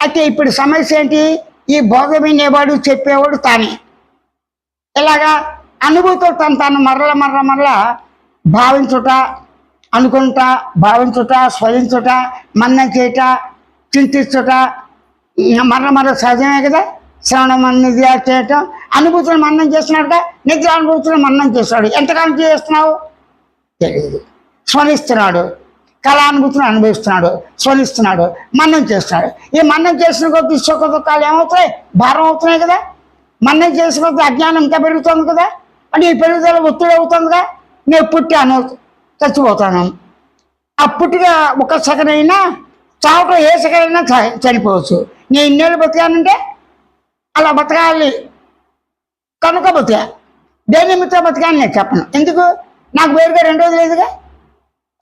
అయితే ఇప్పుడు సమస్య ఏంటి? ఈ బోధ వినేవాడు చెప్పేవాడు తానే. ఇలాగా అనుభూతితో తను తాను మరల మరల మరల భావించుట అనుకుంటా భావించుట స్వయించుట మన్నం చేయట చింతించుట మరల మరల సహజమే కదా? శ్రవణం నిద్ర చేయటం. అనుభూతులు మన్నం చేస్తున్నాడుగా నిద్ర అనుభూతులు మన్నం చేస్తున్నాడు. ఎంతకాలం చేస్తున్నావు? తెలియదు స్మరిస్తున్నాడు. కళానుభూతిని అనుభవిస్తున్నాడు స్మరిస్తున్నాడు మన్నం చేస్తున్నాడు. ఈ మన్నం చేసిన కొద్ది సుఖ దుఃఖాలు ఏమవుతాయి భారం అవుతున్నాయి కదా? మన్నం చేసిన కొద్ది అజ్ఞానం ఇంకా పెరుగుతుంది కదా? అంటే ఈ పెరుగుదల ఒత్తిడి అవుతుందిగా? నేను పుట్టాను చచ్చిపోతాను. ఆ పుట్టిన ఒక సెకండ్ అయినా చావటం ఏ సెకండ్ అయినా చ- చనిపోవచ్చు. నేను ఇన్నేళ్ళు బతికానంటే అలా బతకాలి. కనుక బతికా. దేని నిమిత్తం బతికాను నేను చెప్పను. ఎందుకు? నాకు వేరుగా రెండోది లేదుగా?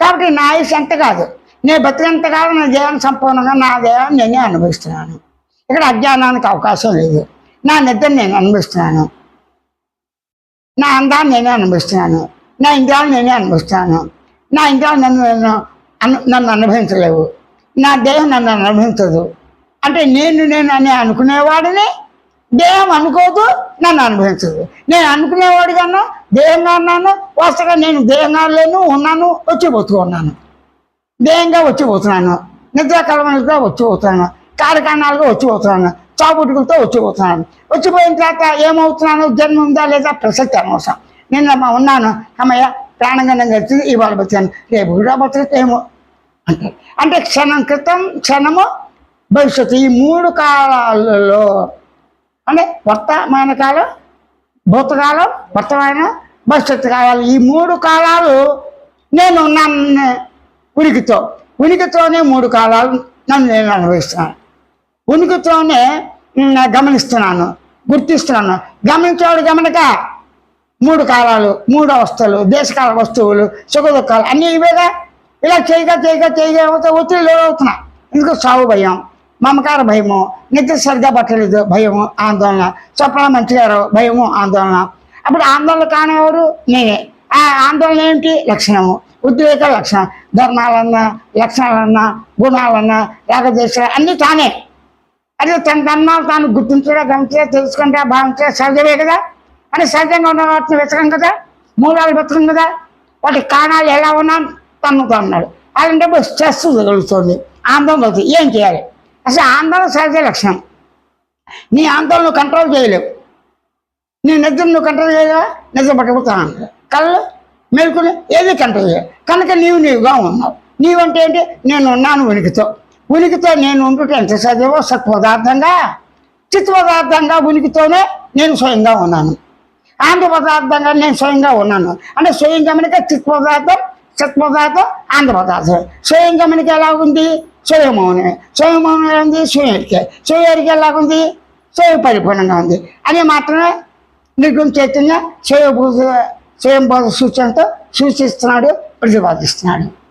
కాబట్టి నా ఆయుష్ ఎంత కాదు. నేను బతికేంత కాదు నా దేహాన్ని సంపూర్ణంగా నా దేహాన్ని నేనే అనుభవిస్తున్నాను. ఇక్కడ అజ్ఞానానికి అవకాశం లేదు. నా నిద్ర నేను అనుభవిస్తున్నాను. నా అందాన్ని నేనే అనుభవిస్తున్నాను. నా ఇంద్రియాలు నేనే అనుభవిస్తున్నాను. నా ఇంద్రియాలు నన్ను నన్ను అను నన్ను అనుభవించలేవు. నా దేహం నన్ను అనుభవించదు. అంటే నేను నేను అని అనుకునేవాడిని దేహం అనుకోదు నన్ను అనుభవించదు. నేను అనుకునేవాడు కన్నా దేహంగా ఉన్నాను వరుసగా నేను దేహంగా లేను ఉన్నాను వచ్చి పోతున్నాను దేహంగా వచ్చిపోతున్నాను నిద్రాకలమలుగా వచ్చిపోతున్నాను పోతున్నాను వచ్చిపోతున్నాను వచ్చి వచ్చిపోతున్నాను. వచ్చిపోయిన తర్వాత ఏమవుతున్నాను? జన్మ ఉందా లేదా? ప్రసక్తి అనవసరం. నేను అమ్మ ఉన్నాను అమ్మయ్య ప్రాణగణం గడిచింది ఇవాళ బతికాను. రేపు కూడా బతకటేమో అంటారు. అంటే క్షణం క్రితం క్షణము భవిష్యత్తు. ఈ మూడు కాలాలలో అంటే వర్తమాన కాలం భూతకాలం వర్తమాన భవిష్యత్తు కాలాలు ఈ మూడు కాలాలు నేను నన్ను ఉనికితో ఉనికితోనే మూడు కాలాలు నన్ను నేను అనుభవిస్తున్నాను. ఉనికితోనే గమనిస్తున్నాను గుర్తిస్తున్నాను. గమనించేవాడు గమనక మూడు కాలాలు మూడు అవస్థలు దేశకాల వస్తువులు సుఖ దుఃఖాలు అన్నీ ఇవేగా ఇలా చేయగా చేయగా చేయగా ఒత్తిడి అవుతున్నా ఎందుకు? సాగు భయం. మమకార భయము నిద్ర సరిగ్గా పట్టలేదు భయము ఆందోళన. స్వప్న మంచిగారు భయము ఆందోళన. అప్పుడు ఆందోళన కానివాడు నేనే. ఆ ఆందోళన ఏంటి? లక్షణము. ఉద్రేక లక్షణం. ధర్మాలన్నా లక్షణాలన్నా గుణాలన్నా రాగదేశాలు అన్నీ తానే. అదే తన ధర్మాలు తాను గుర్తించడా గమనించడా తెలుసుకుంటా భావించడా సహజమే కదా? అని సహజంగా ఉన్న వాటిని వెతకం కదా? మూలాలు వెతకం కదా? వాటి కారణాలు ఎలా ఉన్నా? తన్నుతా ఉన్నాడు. అలాంటప్పుడు స్ట్రెస్ తగులుతుంది. ఆందోళన ఏం చేయాలి? అసలు ఆందోళన సహజ లక్షణం. నీ ఆందోళన కంట్రోల్ చేయలేవు. నీ నిద్ర నువ్వు కంట్రోల్ చేయలేవా? నిద్ర పట్టుకుతాను కళ్ళు మేల్కొని ఏది కంట్రోల్ చేయవు కనుక నీవు నీవుగా ఉన్నావు. నీవంటే ఏంటి? నేను ఉన్నాను ఉనికితో. ఉనికితో నేను ఉంటుంటే ఎంత సజీవో సత్పదార్థంగా చిత్ పదార్థంగా ఉనికితోనే నేను స్వయంగా ఉన్నాను. ఆంధ్ర పదార్థంగా నేను స్వయంగా ఉన్నాను. అంటే స్వయం గమనిక చిత్ పదార్థం సత్ పదార్థం ఆంధ్ర పదార్థం. స్వయం గమనిక ఎలా ఉంది? స్వయమౌనమే స్వయమౌనం ఎలా ఉంది స్వయం స్వయం ఎలా ఉంది స్వయం పరిపూర్ణంగా ఉంది. అని మాత్రమే నిర్గుణ చైతన్య స్వయంబోధ స్వయంబోధ సూచనతో సూచిస్తున్నాడు ప్రతిపాదిస్తున్నాడు.